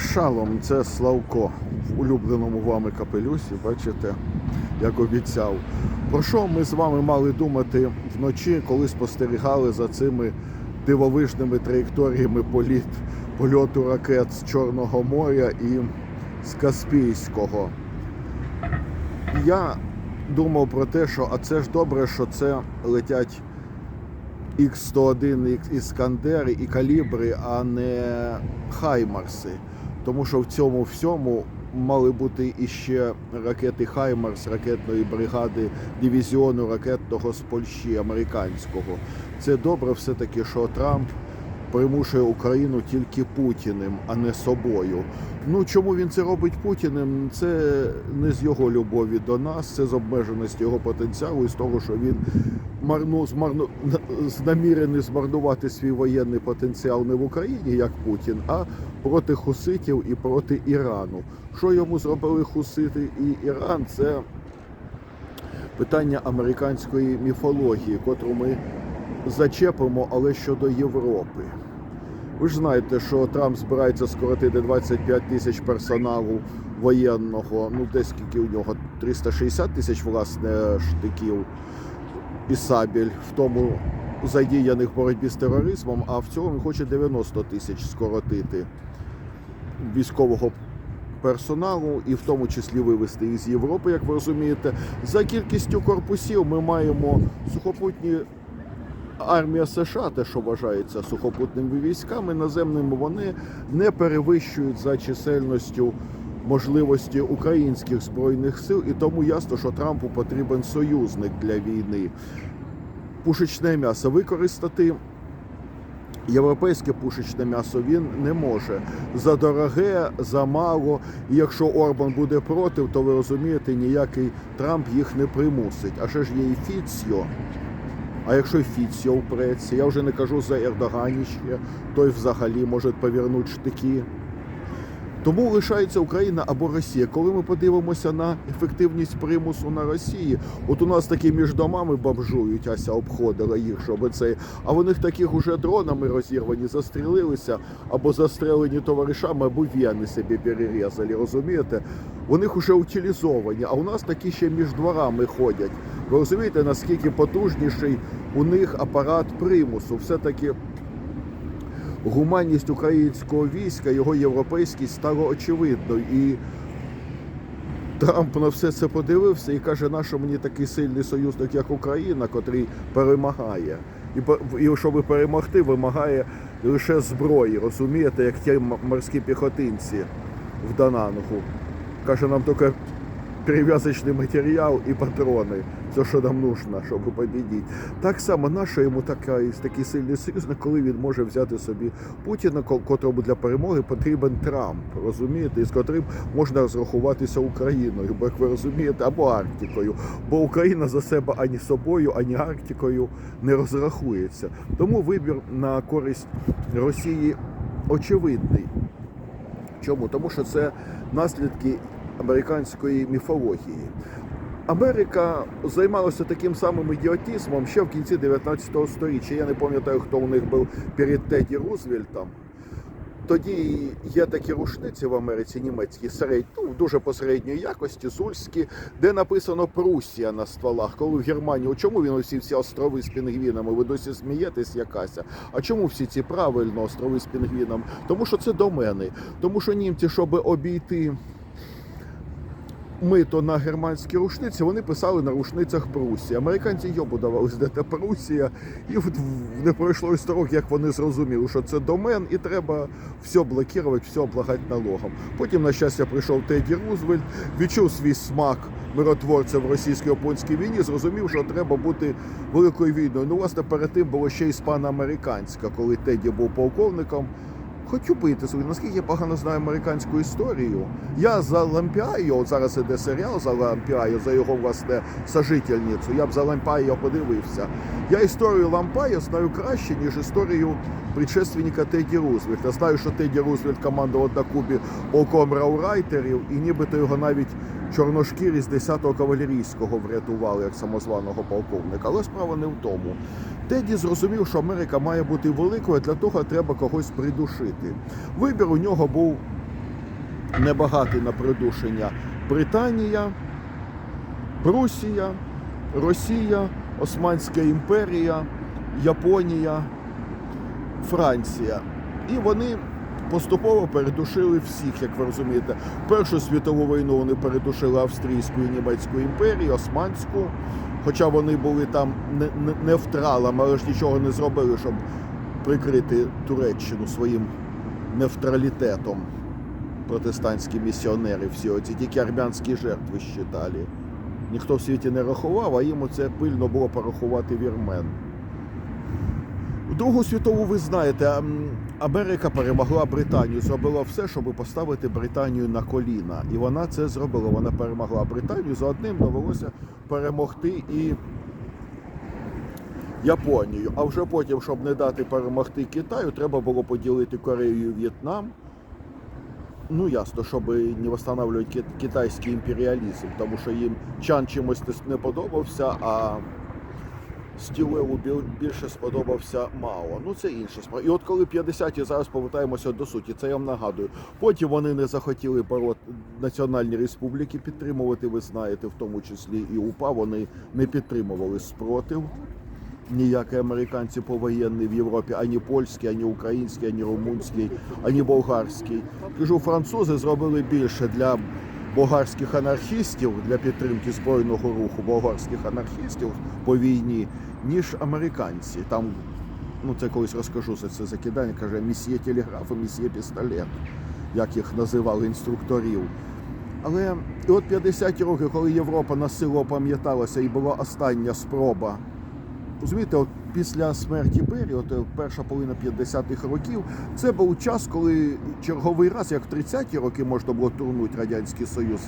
Шалом, це Славко в улюбленому вами капелюсі, бачите, як обіцяв. Про що ми з вами мали думати вночі, коли спостерігали за цими дивовижними траєкторіями політ, польоту ракет з Чорного моря і з Каспійського? Я думав про те, що а це ж добре, що це летять Х-101, Іскандери і калібри, а не Хаймарси. Тому що в цьому всьому мали бути іще ракети Хаймарс ракетної бригади дивізіону ракетного з Польщі американського. Це добре все-таки, що Трамп примушує Україну тільки Путіним, а не собою. Ну чому він це робить Путіним? Це не з його любові до нас, це з обмеженості його потенціалу і з того, що він марну змарну знамірений змарнувати свій воєнний потенціал не в Україні, як Путін, а проти хуситів і проти Ірану. Що йому зробили хусити і Іран? Це питання американської міфології, котру ми зачепимо, але щодо Європи. Ви ж знаєте, що Трамп збирається скоротити 25 тисяч персоналу воєнного, ну десь скільки у нього 360 тисяч власне штиків і сабель в тому задіяних боротьбі з тероризмом, а в цьому він хоче 90 тисяч скоротити військового персоналу, і в тому числі вивезти із Європи, як ви розумієте. За кількістю корпусів ми маємо сухопутні армія США, те, що вважається сухопутними військами, наземними вони не перевищують за чисельністю можливості українських збройних сил, і тому ясно, що Трампу потрібен союзник для війни. Пушечне м'ясо використати. Європейське пушечне м'ясо він не може за дороге, за мало. І якщо Орбан буде проти, то ви розумієте, ніякий Трамп їх не примусить. А ще ж є і Фіціо. А якщо Фіціо впреться, я вже не кажу за Ердоганіще, той взагалі може повернути штики. Тому лишається Україна або Росія. Коли ми подивимося на ефективність примусу на Росії, от у нас такі між домами бомжують, Ася обходила їх, щоб це. А в них таких уже дронами розірвані, застрілилися або застрелені товаришами, або вени собі перерізали. Розумієте? У них уже утилізовані, а у нас такі ще між дворами ходять. Ви розумієте, наскільки потужніший у них апарат примусу? Все-таки гуманність українського війська, його європейськість стало очевидною. І Трамп на все це подивився і каже, нащо мені такий сильний союзник, як Україна, котрий перемагає. І, і щоб перемогти, вимагає лише зброї, розумієте, як ті морські піхотинці в Данангу. Каже, нам тільки перев'язочний матеріал і патрони. Все, що нам нужно, щоб побідіти. Так само наша йому така, такий сильний союзник, коли він може взяти собі Путіна, ко- котрому для перемоги потрібен Трамп, розумієте, і з котрим можна розрахуватися Україною, бо як ви розумієте, або Арктикою. Бо Україна за себе ані собою, ані Арктикою не розрахується. Тому вибір на користь Росії очевидний. Чому? Тому що це наслідки американської міфології. Америка займалася таким самим ідіотизмом ще в кінці 19 століття. Я не пам'ятаю, хто у них був перед Теді Рузвельтом. Тоді є такі рушниці в Америці німецькі, середні, ну, дуже посередньої якості, зульські, де написано Прусія на стволах. Коли в Германії, чому він усі всі острови з пінгвінами? Ви досі смієтесь якася? А чому всі ці правильно острови з пінгвінами? Тому що це домени. Тому що німці, щоб обійти мито на германські рушниці, вони писали на рушницях Прусія. Американці йобу давали, де та Прусія, і не пройшло і 100 років, як вони зрозуміли, що це домен, і треба все блокувати, все облагати налогом. Потім, на щастя, прийшов Теді Рузвельт, відчув свій смак миротворця в російсько-японській війні, зрозумів, що треба бути великою війною. Ну, власне, перед тим було ще іспано-американська, коли Теді був полковником. Хочу пити собі, наскільки я погано знаю американську історію. Я за Лампіайо, от зараз іде серіал за Лампіайо, за його власне сожительницю. Я б за Лампіайо подивився. Я історію Лампайо знаю краще, ніж історію предшественника Теді Рузвельта. Знаю, що Теді Рузвельт командував на Кубі полком раурайтерів, і нібито його навіть чорношкірі з 10-го кавалерійського врятували як самозваного полковника. Але справа не в тому. Теді зрозумів, що Америка має бути великою, для того треба когось придушити. Вибір у нього був небагатий на придушення Британія, Прусія, Росія, Османська імперія, Японія, Франція. І вони поступово передушили всіх, як ви розумієте. Першу світову війну вони передушили Австрійську і Німецьку імперію, Османську. Хоча вони були там не, не, не втралами, але ж нічого не зробили, щоб прикрити Туреччину своїм невтралітетом. Протестантські місіонери всі оці тільки армянські жертви щитали. Ніхто в світі не рахував, а їм оце пильно було порахувати вірмен. Другу світову ви знаєте, Америка перемогла Британію, зробила все, щоб поставити Британію на коліна. І вона це зробила. Вона перемогла Британію. За одним довелося перемогти і Японію. А вже потім, щоб не дати перемогти Китаю, треба було поділити Корею і В'єтнам. Ну, ясно, щоб не встановлювати ки- китайський імперіалізм, тому що їм Чан чимось не подобався, а Стілеву біл- більше сподобався Мао. Ну це інша справа. І от коли 50-ті зараз повертаємося до суті, це я вам нагадую. Потім вони не захотіли борот національні республіки підтримувати. Ви знаєте, в тому числі і УПА. Вони не підтримували спротив. Ніякі американці повоєнні в Європі, ані польський, ані український, ані румунський, ані болгарський. Кажу, французи зробили більше для болгарських анархістів для підтримки збройного руху болгарських анархістів по війні, ніж американці. Там, ну це колись розкажу за це закидання, каже місьє телеграф і місьє пістолет, як їх називали інструкторів. Але і от 50-ті роки, коли Європа на силу опам'яталася і була остання спроба Розумієте, от після смерті Бері, от е, перша половина 50-х років, це був час, коли черговий раз, як в 30-ті роки, можна було турнути Радянський Союз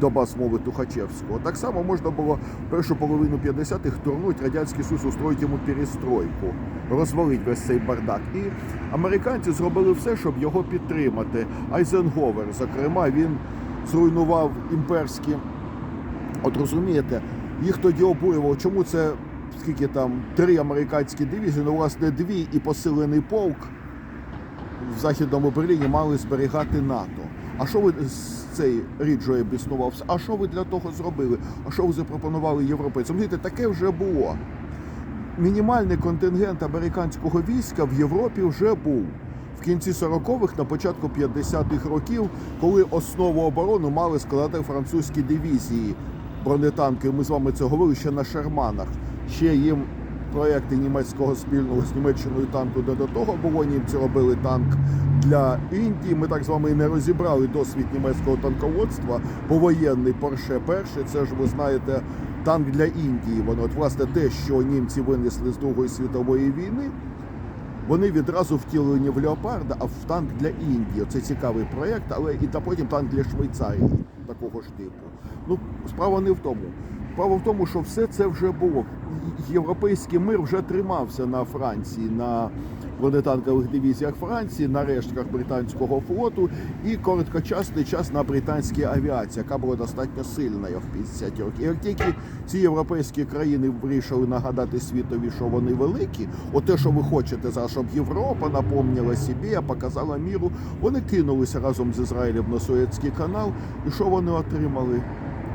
доба змови Тухачевського. Так само можна було першу половину 50-х турнути Радянський Союз, устроїти йому перестройку, розвалити весь цей бардак. І американці зробили все, щоб його підтримати. Айзенговер, зокрема, він зруйнував імперські От розумієте, їх тоді обурювало, чому це скільки там три американські дивізії, ну власне дві і посилений полк в Західному Берліні мали зберігати НАТО. А що ви з цей Ріджой обіснувався? А що ви для того зробили? А що ви запропонували європейцям? Знаєте, таке вже було. Мінімальний контингент американського війська в Європі вже був. В кінці 40-х, на початку 50-х років, коли основу оборони мали складати французькі дивізії бронетанки. Ми з вами це говорили ще на Шерманах. Ще їм проекти німецького спільного з Німеччиною танку де до того було. Німці робили танк для Індії. Ми так з вами і не розібрали досвід німецького танководства. Повоєнний Порше перший. Це ж ви знаєте, танк для Індії. Воно от власне те, що німці винесли з Другої світової війни. Вони відразу втілені в леопарда, а в танк для Індії. Це цікавий проєкт, але і та потім танк для Швейцарії такого ж типу. Ну, справа не в тому. Справа в тому, що все це вже було. Європейський мир вже тримався на Франції, на бронетанкових дивізіях Франції, на рештках британського флоту і короткочасний час на британській авіації, яка була достатньо сильною в 50-ті роки. І як тільки ці європейські країни вирішили нагадати світові, що вони великі, от те, що ви хочете зараз, щоб Європа напомнила собі, показала міру, вони кинулися разом з Ізраїлем на Суецький канал. І що вони отримали?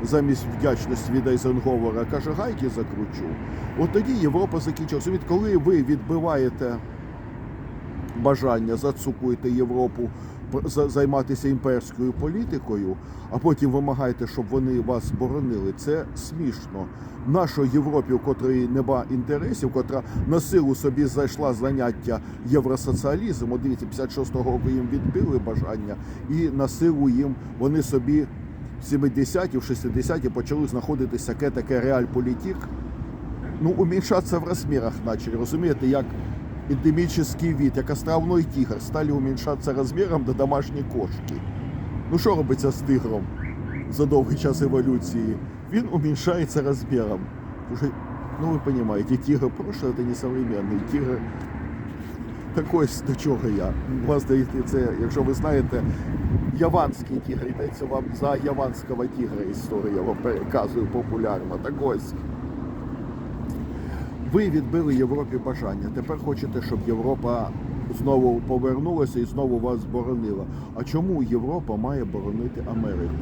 Замість вдячності від Айзенговера каже, гайки закручу. От тоді Європа закінчила. Розумієте, коли ви відбиваєте бажання зацукуєте Європу займатися імперською політикою, а потім вимагаєте, щоб вони вас боронили. Це смішно. Нашій Європі, у котрої нема інтересів, котра на силу собі зайшла заняття євросоціалізму. Дивіться, 56-го року їм відбили бажання, і на силу їм вони собі 70-ті, в 60-ті почали знаходитися таке таке реальполітик. Ну, уменьшаться в размерах начали, розумієте, як ендемічний вид, як островной тигр, стали уменьшаться розміром до домашньої кошки. Ну що робиться з тигром за довгий час еволюції? Він уменьшається розміром. Ну ви розумієте, тигр прошлое це не современний. Тигр так ось до чого я. Власне, це, якщо ви знаєте, яванський тигр, йдеться вам за яванського тигра історія, вам переказую популярно. Так ось. Ви відбили Європі бажання. Тепер хочете, щоб Європа знову повернулася і знову вас боронила. А чому Європа має боронити Америку?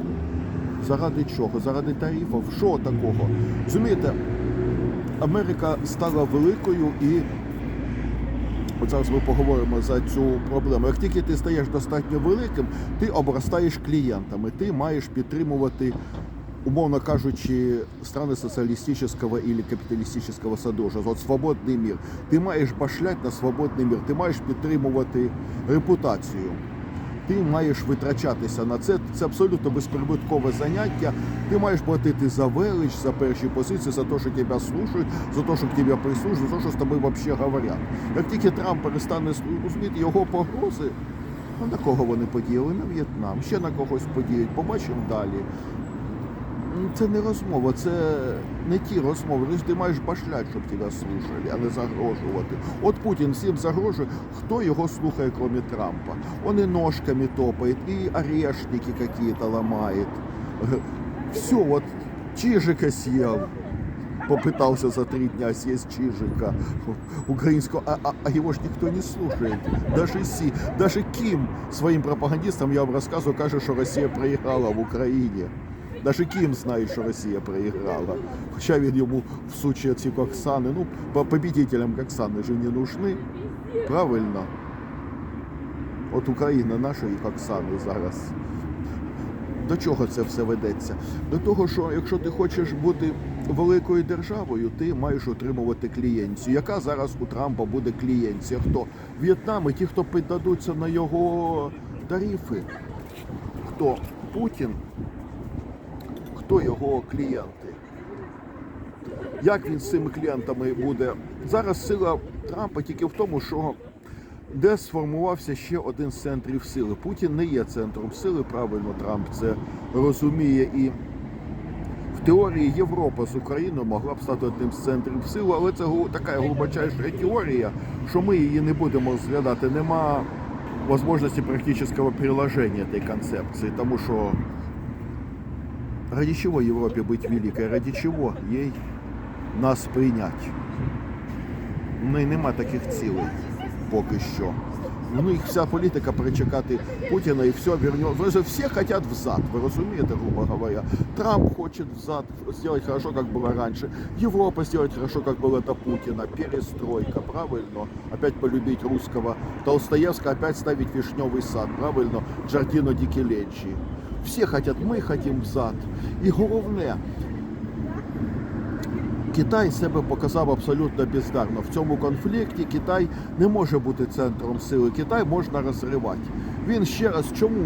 Заради чого? Заради тарифів? Що такого? Розумієте, Америка стала великою і От зараз ми поговоримо за цю проблему. Як тільки ти стаєш достатньо великим, ти обростаєш клієнтами, ти маєш підтримувати, умовно кажучи, страни соціалістичного і капіталістичного садожа, от свободний мір. Ти маєш башляти на свободний мір, ти маєш підтримувати репутацію. Ти маєш витрачатися на це. Це абсолютно безприбуткове заняття. Ти маєш платити за велич, за перші позиції, за те, що тебе слушають, за те, що тебе прислужують, за те, що з тобою взагалі говорять. Як тільки Трамп перестане розуміти його погрози, ну на кого вони подіяли? На В'єтнам, ще на когось подіють, побачимо далі Ну, Це не розмова, це не ті розмови. Тобто ти маєш башлять, щоб тебе слухали, а не загрожувати. От Путін всім загрожує. Хто його слухає, крім Трампа? Он і ножками топає, і орешники какие-то ламає. Все, от чижика съел. Попытался за три дня съесть чижика украинского, а, а, а его ж никто не слушает. Даже Си, даже Ким своим пропагандистам, я вам рассказываю, кажет, что Россия проиграла в Украине. Даже Ким знает, что Россия проиграла. Хоча він йому всучує ці Оксани. Ну, по- победителям Оксани же не нужны. Правильно. От Україна нашої Оксани зараз. До чого це все ведеться? До того, що якщо ти хочеш бути великою державою, ти маєш отримувати клієнцію. Яка зараз у Трампа буде клієнція? Хто? В'єтнам і ті, хто піддадуться на його тарифи. Хто? Путін? Хто його клієнти? Як він з цими клієнтами буде? Зараз сила Трампа тільки в тому, що де сформувався ще один з центрів сили. Путін не є центром сили, правильно Трамп це розуміє. І в теорії Європа з Україною могла б стати одним з центрів сили, але це така глибочайша теорія, що ми її не будемо розглядати. Нема можливості практичного приложення цієї концепції, тому що ради чого Європі бути великою? Ради чого їй нас прийняти? У неї нема таких цілей поки що. Ну, їх вся політика перечекати Путіна і все вернется. Всі хотят взад, ви розумієте, грубо говоря. Трамп хоче взад сделать хорошо, как было раньше. Европа сделать хорошо, как было до Путина. Перестройка, правильно? Опять полюбить русского. Толстоевского опять ставить вишневый сад, правильно? Джардино Дикелечи. Всі хотят, ми хотим взад. І головне, Китай себе показав абсолютно бездарно. В цьому конфлікті Китай не може бути центром сили. Китай можна розривати. Він ще раз, чому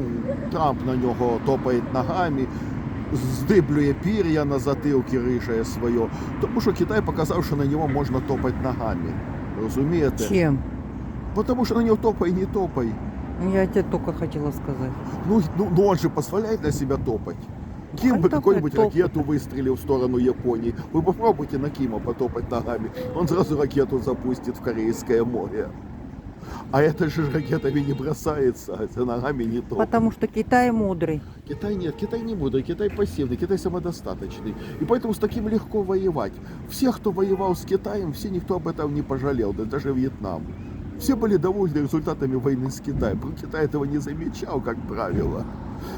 Трамп на нього топає ногами, здиблює пір'я на затилки, ришає своє. Тому що Китай показав, що на нього можна топати ногами. Розумієте? Чем? Бо Тому що на нього топай, не топай. Я тебе только хотела сказать. Ну, ну, ну он же позволяет на себя топать. Ким Хай бы какую-нибудь ракету выстрелил в сторону Японии. Вы попробуйте на Кима потопать ногами. Он сразу ракету запустит в Корейское море. А это же ракетами не бросается, это ногами не топает. Потому что Китай мудрый. Китай нет, Китай не мудрый, Китай пассивный, Китай самодостаточный. И поэтому с таким легко воевать. Все, кто воевал с Китаем, все никто об этом не пожалел, да даже Вьетнам. Все были довольны результатами войны с Китаем. Китай этого не замечал, как правило.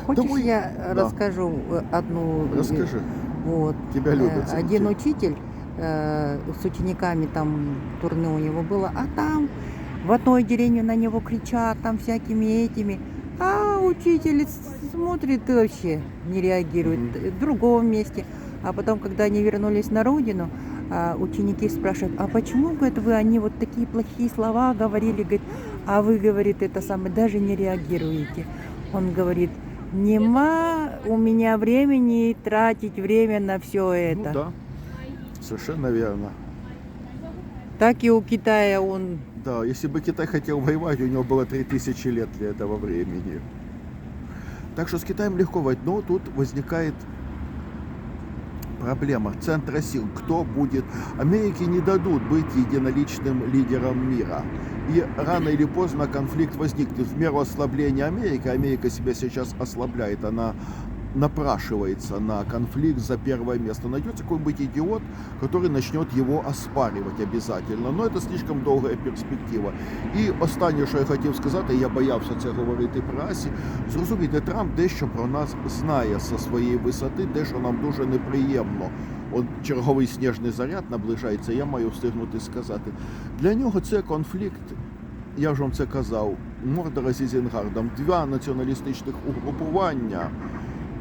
Хочешь, мы- я да. расскажу э, одну... э, Расскажи. Вот. Тебя Э, любят. Один учитель э, с учениками, там турне у него было, а там в одной деревне на него кричат, там всякими этими. А учитель смотрит и вообще не реагирует. Мгм. В другом месте. А потом, когда они вернулись на родину, ученики спрашивают, а почему, говорит, вы они вот такие плохие слова говорили, говорит, а вы, говорит, это самое, даже не реагируете. Он говорит, нема у меня времени тратить время на все Ну это. да, совершенно верно. Так и у Китая он Да, если бы Китай хотел воевать, у него было 3000 лет для этого времени. Так что с Китаем легко воевать, но тут возникает проблема центра сил. Кто будет? Америке не дадут быть единоличным лидером мира. И рано или поздно конфликт возникнет. В меру ослабления Америки, Америка себя сейчас ослабляет, она напрашивается на конфликт за первое место. Найдется какой-нибудь идиот, который начнет его оспаривать обязательно. Но это слишком довга перспектива. І останнє, що я хотів сказати, я боявся це говорити прасі. Зрозумійте, Трамп дещо про нас знає зі своєї висоти, дещо нам дуже неприємно. От черговий сніжний заряд наближається, я маю встигнути сказати. Для нього це конфлікт, я ж вам це казав, Мордора зі Зінгардом, два націоналістичних угрупування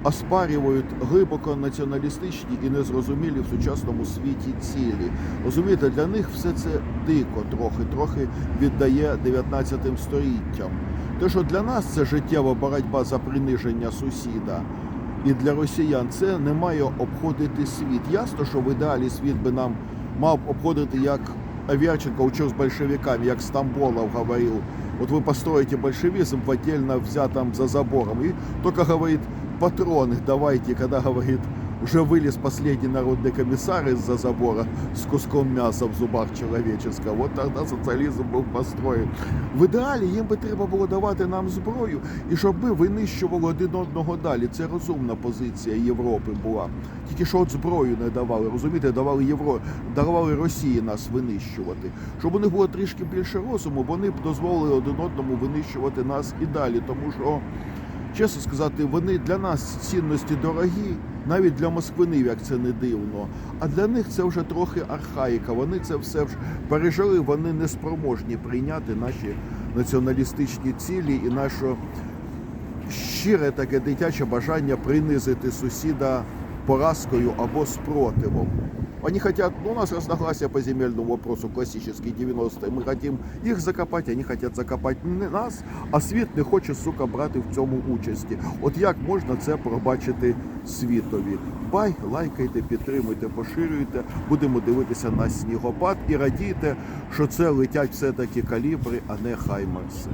оспарюють глибоко націоналістичні і незрозумілі в сучасному світі цілі. Розумієте, для них все це дико трохи, трохи віддає 19 століттям. Те, що для нас це життєва боротьба за приниження сусіда. І для росіян це не має обходити світ. Ясно, що в ідеалі світ би нам мав обходити як Аверченко учил с большевиками, як Стамболов говорил. Вот вы построите большевизм в отдельно взятом за забором. И только говорит, патроны давайте, когда говорит, уже вылез последний народный комиссар из-за забора с куском мяса в зубах человеческого. Вот тогда соціалізм був построєн. В ідеалі їм би треба було давати нам зброю, і щоб ми винищували один одного далі. Це розумна позиція Європи була. Тільки що от зброю не давали, розумієте, давали Євро, давали Росії нас винищувати. Щоб у них було трішки більше розуму, вони б дозволили один одному винищувати нас і далі. Тому що, чесно сказати, вони для нас цінності дорогі, навіть для москвинів, як це не дивно. А для них це вже трохи архаїка. Вони це все вже пережили, вони не спроможні прийняти наші націоналістичні цілі і наше щире таке дитяче бажання принизити сусіда поразкою або спротивом. Они хотят, ну, у нас разногласия по земельному вопросу, классические 90-е. Мы хотим их закопать, они хотят закопать не нас, а світ не хоче, сука, брати в цьому участі. От як можна це пробачити світові? Бай, лайкайте, підтримуйте, поширюйте. Будемо дивитися на снігопад і радійте, що це летять все-таки калібри, а не хаймарси.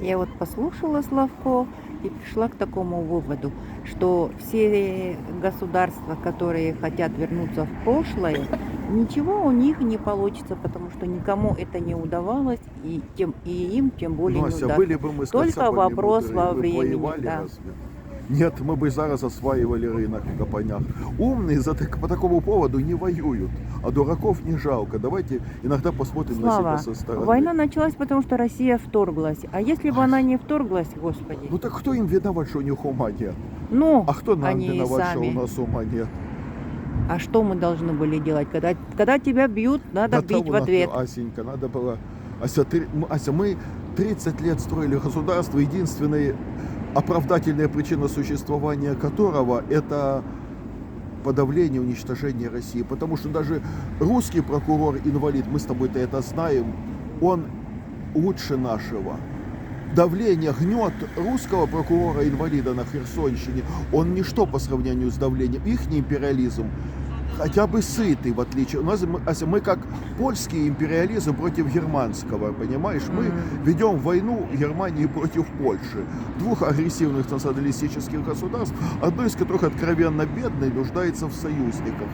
Я вот послушала Славко и пришла к такому выводу, что все государства, которые хотят вернуться в прошлое, ничего у них не получится, потому что никому это не удавалось, и, тем, и им тем более Ну, не Ася, удастся. были бы мы с Только Кацапами вопрос мудрые, во вы времени, воевали да. разве? Нет, мы бы зараз осваивали рынок в Капанях. Умные за так- по такому поводу не воюют, а дураков не жалко. Давайте иногда посмотрим Слава, на себя со стороны. война началась, потому что Россия вторглась. А если бы она не вторглась, Господи, Ну так кто им виноват, что у них ума нет? ну, А кто нам они виноват, сами. что у нас ума нет? А что мы должны были делать? Когда, когда тебя бьют, надо Да бить в ответ. Асенька, надо было... Ася, ты- Ася, мы 30 лет строили государство, единственная оправдательная причина существования которого это подавление, уничтожение России. Потому что даже русский прокурор-инвалид, мы с тобой-то это знаем, он лучше нашего. Давление, гнет русского прокурора-инвалида на Херсонщине, он ничто по сравнению с давлением. Их империализм хотя бы сытый, в отличие... У нас мы, Ася, мы как польский империализм против германского, понимаешь? Мы ведем войну Германии против Польши. Двух агрессивных националистических государств, одно из которых откровенно бедно и нуждается в союзниках.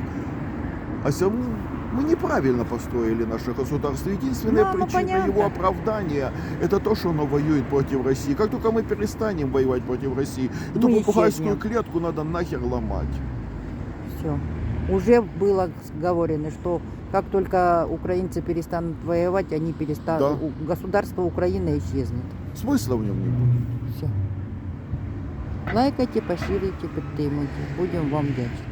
Ася, мы, мы неправильно построили наше государство. Единственная Да, ну, причина понятно. его оправдания это то, что оно воюет против России. Как только мы перестанем воевать против России, эту попугайскую клетку надо нахер ломать. Все. Уже было говорено, что как только украинцы перестанут воевать, они перестанут. Да. Государство Украины исчезнет. Смысла в нем не будет. Все. Лайкайте, поширюйте, підтримуйте. Будемо вам вдячні.